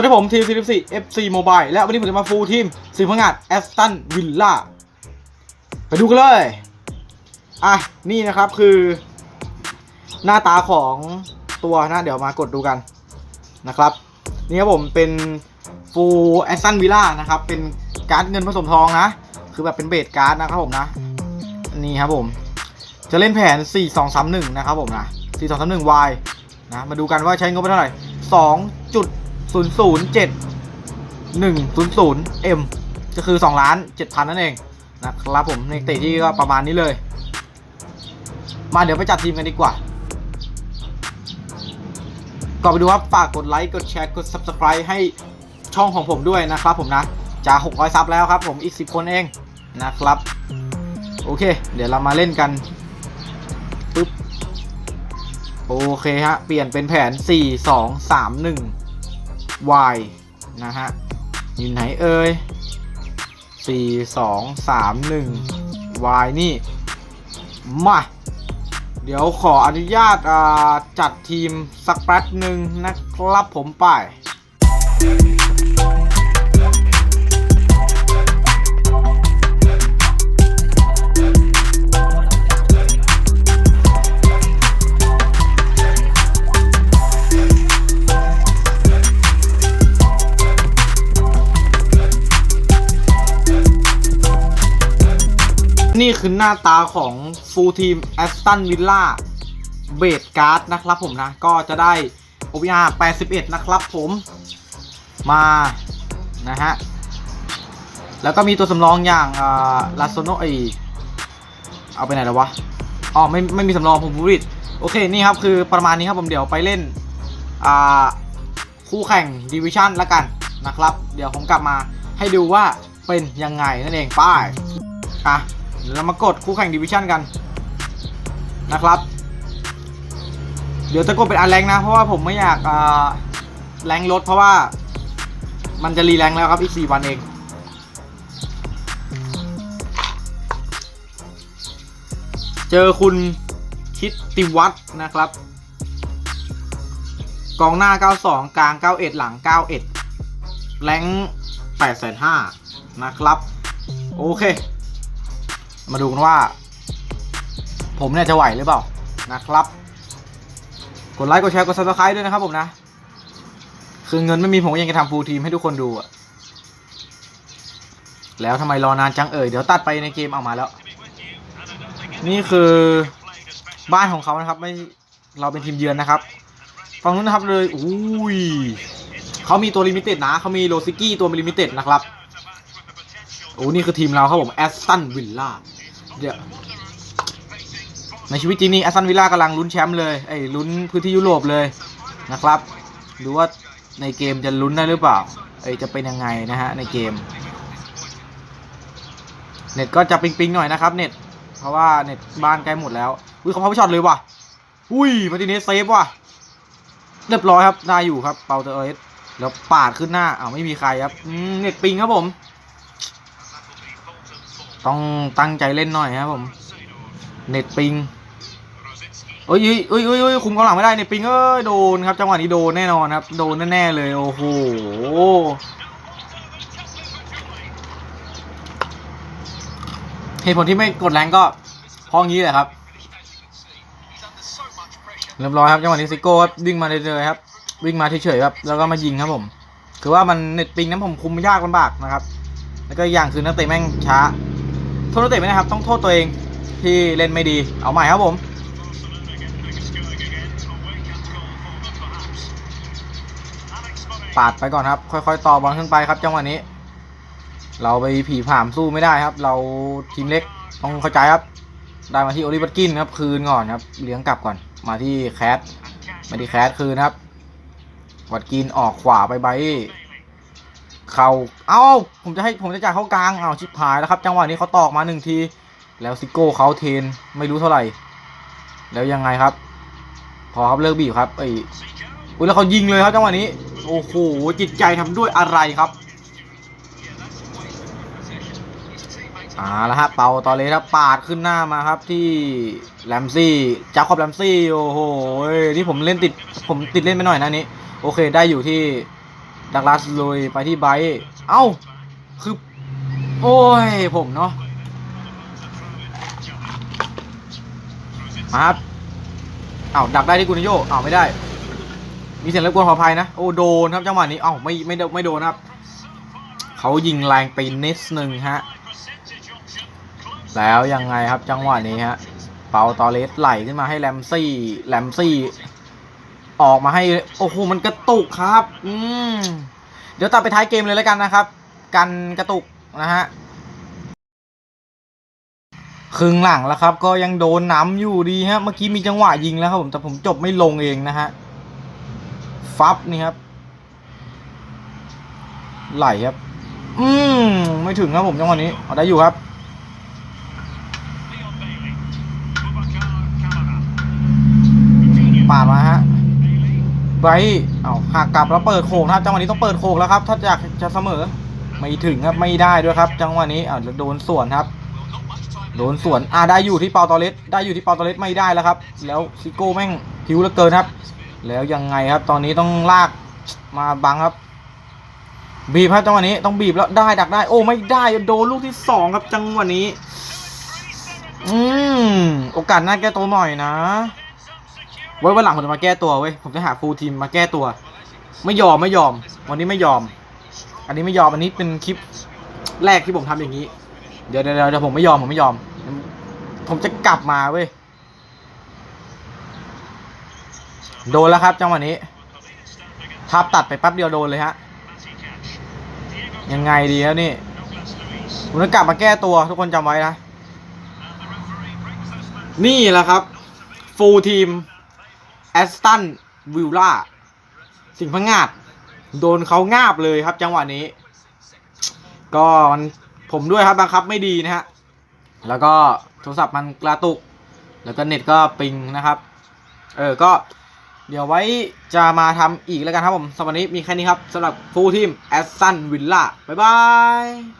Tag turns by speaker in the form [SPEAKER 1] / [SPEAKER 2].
[SPEAKER 1] วัสดีผมทีม44 FC Mobile และวันนี้ผมจะมาฟูลทีมสีพังงาดแอสตันวิลล่าไปดูกันเลย อะ นี่นะครับคือ หน้าตาของตัวนะเดี๋ยวมากดดูกันนะครับ นี่ครับผมเป็นฟูลแอสตันวิลล่านะครับ เป็นการ์ดเงินผสมทองนะ คือแบบเป็นเบสการ์ดนะครับผมนะ นี่ครับผม จะเล่นแผน 4 2 3 1 นะครับผมนะ 4 2 3 1 Y นะ มาดูกันว่าใช้งบไปเท่าไหร่ 2.007 100 M ก็คือ2ล้าน7,000นั่นเองนะครับผมในเตะที่ก็ประมาณนี้เลย มาเดี๋ยวไปจัดทีมกันดีกว่าก่อนไปดูครับฝากกดไลค์กดแชร์กด Subscribe ให้ช่องของผมด้วยนะครับผมนะจะ600 ซับแล้วครับผมอีก 10 คนเองนะครับ โอเค เดี๋ยวเรามาเล่นกันปึ๊บโอเคฮะ เปลี่ยนเป็นแผน 4 2 3 1 Y นะฮะอยู่ไหนเอ่ย4 2 3 1 Y นี่ มา เดี๋ยวขออนุญาตจัดทีมสักแป๊บหนึ่งนะครับผมไป คือหน้าตาของฟูลทีมแอสตันวิลล่าเบดการ์ดนะครับผมนะ ก็จะได้ OVR 81 นะครับผมมา นะฮะ แล้วก็มีตัวสำรองอย่างอ่าลาโซโนไอเอาไปไหนแล้ววะอ๋อไม่ไม่มีสำรองผมพูดผิดโอเค นี่ครับ คือประมาณนี้ครับผมเดี๋ยวไปเล่นคู่แข่งดิวิชั่นละกันนะครับ เดี๋ยวผมกลับมาให้ดูว่าเป็นยังไงนั่นเองป้ายอะ เดี๋ยวเรามากดคู่แข่งดิวิชั่นกันนะครับ เดี๋ยวจะกดเป็นอันแรงนะ เพราะว่าผมไม่อยากอ่าแรงลดเพราะว่ามันจะรีแรงแล้วครับอีก 4 วันเอง เจอคุณคิดติวัฒน์นะครับ กองหน้า 92 กลาง 91 หลัง 91 แรง8,500นะครับ โอเค มาดูกันว่า ผมเนี่ยจะไหวหรือเปล่านะครับ กดไลค์กดแชร์กดซับสไครต์ด้วยนะครับผมนะ คือเงินไม่มีผมยังจะทำฟูลทีมให้ทุกคนดูอะแล้วทำไมรอนานจังเอ่ยเดี๋ยวตัดไปในเกมเอามาแล้ว นี่คือบ้านของเขานะครับ ไม่เราเป็นทีมเยือนนะครับฝั่งนู้นนะครับเลยอุ้ยเขามีตัวลิมิเต็ดนะเขามีโรซิกี้ตัวลิมิเต็ดนะครับโอ้นี่คือทีมเราครับผมแอสตันวิลล่า เดี๋ยวในชีวิตจริงนี่อสตันวิลล่ากำลังลุ้นแชมป์เลยไอ้ลุ้นพื้นที่ยุโรปเลยนะครับดูว่าในเกมจะลุ้นได้หรือเปล่าไอ้จะเป็นยังไงนะฮะในเกม เน็ตก็จะปิงๆหน่อยนะครับเน็ตเพราะว่าเน็ตบ้านใกล้หมดแล้วอุ้ยเขาพาไปช็อตเลยว่ะอุ้ยมาติเนสเซฟว่ะเรียบร้อยครับได้อยู่ครับเปาเตอร์เอสแล้วปาดขึ้นหน้าอ้าวไม่มีใครครับเน็ตปิงครับผม ต้องตั้งใจเล่นหน่อยครับผม เน็ตปิงเอ้ยเอ้ยเอ้ยเอ้ยเอ้ยคุมกองหลังไม่ได้เน็ตปิงเอ้ยโดนครับจังหวะนี้โดนแน่นอนครับ โดนแน่ๆเลยโอ้โหเหตุผลที่ไม่กดแรงก็เพราะงี้แหละครับเรียบร้อยครับจังหวะนี้ซิโก้ครับวิ่งมาเรื่อยๆครับวิ่งมาเฉยๆครับแล้วก็มายิงครับผม คือว่ามันเน็ตปิงนั้นผมคุมยากลำบากนะครับ แล้วก็อย่างคือนักเตะแม่งช้า โทษนักเตะไม่ได้ครับ ต้องโทษตัวเองที่เล่นไม่ดี เอาใหม่ครับผม ปาดไปก่อนครับ ค่อยๆ ต่อบอลขึ้นไปครับจังหวะนี้ เราไปผีผ่ามสู้ไม่ได้ครับ เราทีมเล็กต้องเข้าใจครับ ได้มาที่โอลิเวอร์กินครับ คืนก่อนครับ เลี้ยงกลับก่อน มาที่แคทมาที่แคทคืนครับ วัดกินออกขวาไปไบ เขาเอ้า ผมจะให้ผมจะจ่ายเข้ากลางเอาชิบหายแล้วครับ จังหวะนี้เขาตอกมาหนึ่งที แล้วซิโก้เขาเทนไม่รู้เท่าไหร่ แล้วยังไงครับ พอครับเลิกบีบครับไอ้อุ้ยแล้วเขายิงเลยครับจังหวะนี้ โอ้โหจิตใจทำด้วยอะไรครับอ่าแล้วฮะเปาตอเลสครับปาดขึ้นหน้ามาครับที่แรมซี่จาคอบแรมซี่โอ้โหนี่ผมเล่นติดผมติดเล่นไปหน่อยนะนี้ โอเคได้อยู่ที่ ดักลาสลุยไปที่ไบเอ้า คือ โอ้ย ผมเนาะมาครับเอ้าดักได้ที่กุนโยเอ้าไม่ได้ มีเสียงรบกวนขออภัยนะ โอ้โดนครับจังหวะนี้ เอ้าไม่ไม่โดนไม่โดนครับ เขายิงแรงไปนิดนึงฮะ แล้วยังไงครับจังหวะนี้ฮะ เปาตอเลสไหลขึ้นมาให้แรมซี่ แรมซี่ ออกมาให้ โอ้โห มันกระตุกครับ อืม เดี๋ยวตัดไปท้ายเกมเลยแล้วกันนะครับ กันกระตุกนะฮะครึ่งหลังแล้วครับ ก็ยังโดนน้ำอยู่ดีฮะ เมื่อกี้มีจังหวะยิงแล้วครับผมแต่ผมจบไม่ลงเองนะฮะ ฟับนี่ครับ ไหลครับ อืม ไม่ถึงครับผมจังหวะนี้เอาได้อยู่ครับ ปาดมาฮะ ไบร์เอาหักกลับแล้วเปิดโค้งนะครับ จังหวะนี้ต้องเปิดโค้งแล้วครับ ถ้าอยากจะเสมอไม่ถึงครับไม่ได้ด้วยครับ จังหวะนี้อ่าโดนสวนครับ โดนสวนอ่าได้อยู่ที่เปาตอเลสได้อยู่ที่เปาตอเลสไม่ได้แล้วครับ แล้วซิโก้แม่งผิวเหลือเกินครับ แล้วยังไงครับ ตอนนี้ต้องลากมาบังครับ บีบครับจังหวะนี้ต้องบีบแล้วได้ดักได้ โอ้ไม่ได้โดนลูกที่สองครับ จังหวะนี้ อืมโอกาสหน้าแก้ตัวหน่อยนะ ไว้วันหลังผมจะมาแก้ตัวเว้ย ผมจะหาฟูลทีมมาแก้ตัว ไม่ยอมไม่ยอม วันนี้ไม่ยอม อันนี้ไม่ยอม อันนี้เป็นคลิปแรกที่ผมทำอย่างนี้ เดี๋ยวเดี๋ยวเดี๋ยวผมไม่ยอมผมไม่ยอม ผมจะกลับมาเว้ย โดนแล้วครับจังหวะนี้ทับตัดไปแป๊บเดียวโดนเลยฮะ ยังไงดีครับนี่ ผมจะกลับมาแก้ตัวทุกคนจำไว้นะ นี่แหละครับ ฟูลทีม แอสตันวิลล่าสิงห์พังงาดโดนเขางาบเลยครับ จังหวะนี้ ก็มันผมด้วยครับบังคับไม่ดีนะฮะ แล้วก็โทรศัพท์มันกระตุก แล้วก็เน็ตก็ปิงนะครับ เออ ก็เดี๋ยวไว้จะมาทำอีกแล้วกันครับผมสำหรับวันนี้มีแค่นี้ครับสำหรับฟูลทีมแอสตันวิลล่าบ๊ายบาย